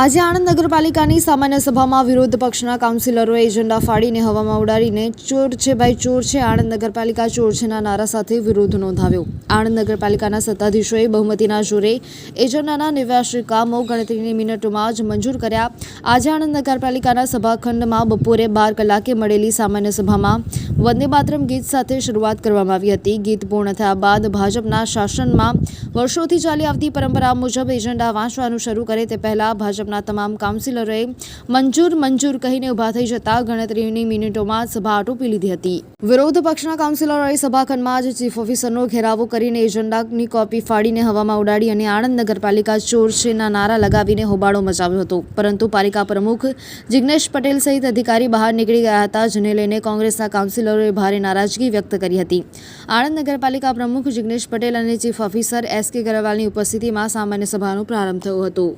આજે આણંદ નગરપાલિકાની સામાન્ય સભામાં વિરોધ પક્ષના કાઉન્સિલરોએ એજન્ડા ફાડીને હવામાં ઉડાડીને ચોર છે ભાઈ, ચોર છે. આણંદ નગરપાલિકા ચોર છેના નારા સાથે વિરોધ નોંધાવ્યો. આણંદ નગરપાલિકાના સત્તાધીશોએ બહુમતીના જોરે એજન્ડાના નિવાસી કામો ગણતરીની મિનિટોમાં જ મંજૂર કર્યા. આજે આણંદ નગરપાલિકાના સભાખંડમાં બપોરે બાર કલાકે મળેલી સામાન્ય સભામાં વંદે માતરમ ગીત સાથે શરૂઆત કરવામાં આવી હતી. ગીત પૂર્ણ થયા બાદ ભાજપના શાસનમાં વર્ષોથી ચાલી આવતી પરંપરા મુજબ એજન્ડા વાંચવાનું શરૂ કરે તે પહેલા ભાજપના તમામ કાઉન્સિલરોએ મંજૂર મંજૂર કહીને ઊભા થઈ જતા ગણતરીની મિનિટોમાં સભા આટોપી લીધી હતી. વિરોધ પક્ષના કાઉન્સિલરોએ સભાખંડમાં જ ચીફ ઓફિસરનો ઘેરાવો કરીને એજન્ડાની કોપી ફાડીને હવામાં ઉડાડી અને આણંદ નગરપાલિકા ચોર છેના નારા લગાવીને હોબાળો મચાવ્યો હતો. પરંતુ પાલિકા પ્રમુખ જિગ્નેશ પટેલ સહિત અધિકારી બહાર નીકળી ગયા હતા, જેને લઈને કોંગ્રેસના કાઉન્સિલરોએ ભારે નારાજગી વ્યક્ત કરી હતી. આણંદ નગરપાલિકા પ્રમુખ જિગ્નેશ પટેલ અને ચીફ ઓફિસર એસ કે ગરવાલની ઉપસ્થિતિમાં સામાન્ય સભાનો પ્રારંભ થયો હતો.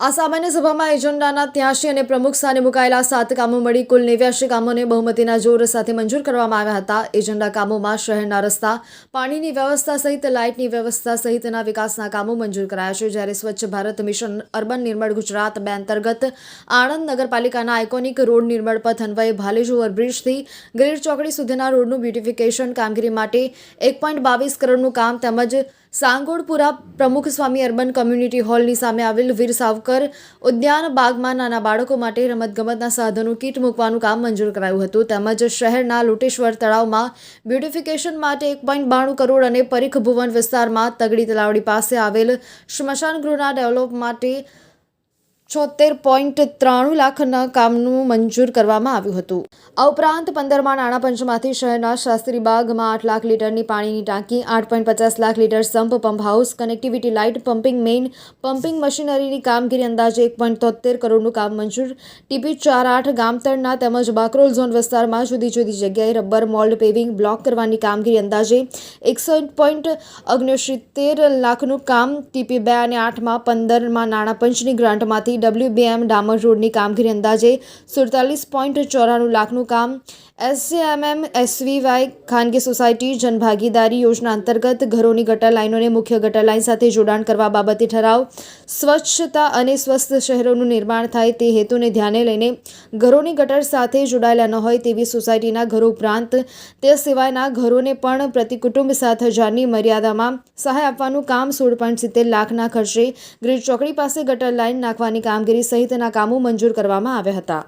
આ સામાન્ય સભામાં એજન્ડાના ત્યાંશી અને પ્રમુખ સ્થાને મુકાયેલા સાત કામો મળી કુલ નેવ્યાસી કામોને બહુમતીના જોર સાથે મંજૂર કરવામાં આવ્યા હતા. એજન્ડા કામોમાં શહેરના રસ્તા, પાણીની વ્યવસ્થા સહિત લાઇટની વ્યવસ્થા સહિતના વિકાસના કામો મંજૂર કરાયા છે. જ્યારે સ્વચ્છ ભારત મિશન, અર્બન નિર્મળ ગુજરાત બે અંતર્ગત આણંદ નગરપાલિકાના આઇકોનિક રોડ નિર્મળ પથ અન્વયે ભાલેજ ઓવરબ્રિજથી ગ્રેડ ચોકડી સુધીના રોડનું બ્યુટિફિકેશન કામગીરી માટે એક પોઈન્ટ બાવીસ કરોડનું કામ તેમજ સાંગોડપુરા પ્રમુખ સ્વામી અર્બન કમ્યુનિટી હોલની સામે આવેલ વીર સાવકર ઉદ્યાન બાગમાં નાના બાળકો માટે રમતગમતના સાધનો કીટ મૂકવાનું કામ મંજૂર કરાયું હતું. તેમજ શહેરના લોટેશ્વર તળાવમાં બ્યુટિફિકેશન માટે એક પોઈન્ટ બાણું કરોડ અને પરીખ ભુવન વિસ્તારમાં તગડી તલાવડી પાસે આવેલ સ્મશાન ગૃહના ડેવલપ માટે છોતેર પોઈન્ટ ત્રાણું લાખના કામનું મંજૂર કરવામાં આવ્યું હતું. આ ઉપરાંત પંદરમાં નાણાં પંચમાંથી શહેરના શાસ્ત્રી બાગમાં આઠ લાખ લીટરની પાણીની ટાંકી, આઠ પોઈન્ટ પચાસ lakh litre sump pump house, connectivity light, pumping main, pumping મશીનરીની કામગીરી અંદાજે એક પોઈન્ટ તોતેર કરોડનું કામ મંજૂર. ટીપી ચાર આઠ ગામતળના તેમજ બાકરોલ ઝોન વિસ્તારમાં જુદી જુદી જગ્યાએ રબર મોલ્ડ પેવિંગ બ્લોક કરવાની કામગીરી અંદાજે એકસો પોઈન્ટ ઓગણસિત્તેર લાખનું કામ ટીપી બે અને આઠમાં પંદરમાં નાણાં પંચની ગ્રાન્ટમાંથી ડબલ્યુબીએમ ડામર રોડની કામગીરી અંદાજે સુડતાલીસ પોઈન્ટ ચોરાણું લાખનું કામ. એસએમએમ એસવીવાય ખાનગી સોસાયટી, જનભાગીદારી યોજના અંતર્ગત ઘરોની ગટર લાઇનોને મુખ્ય ગટર લાઇન સાથે જોડાણ કરવા બાબતે ઠરાવ. સ્વચ્છતા અને સ્વસ્થ શહેરોનું નિર્માણ થાય તે હેતુને ધ્યાને લઈને ઘરોની ગટર સાથે જોડાયેલા ન હોય તેવી સોસાયટીના ઘરો ઉપરાંત તે સિવાયના ઘરોને પણ પ્રતિ કુટુંબ સાત હજારની મર્યાદામાં સહાય આપવાનું કામ સોળ પોઈન્ટ સિત્તેર લાખના ખર્ચે ગ્રીડ ચોકડી પાસે ગટર લાઇન નાખવાની કામગીરી સહિતના કામો મંજૂર કરવામાં આવ્યા હતા.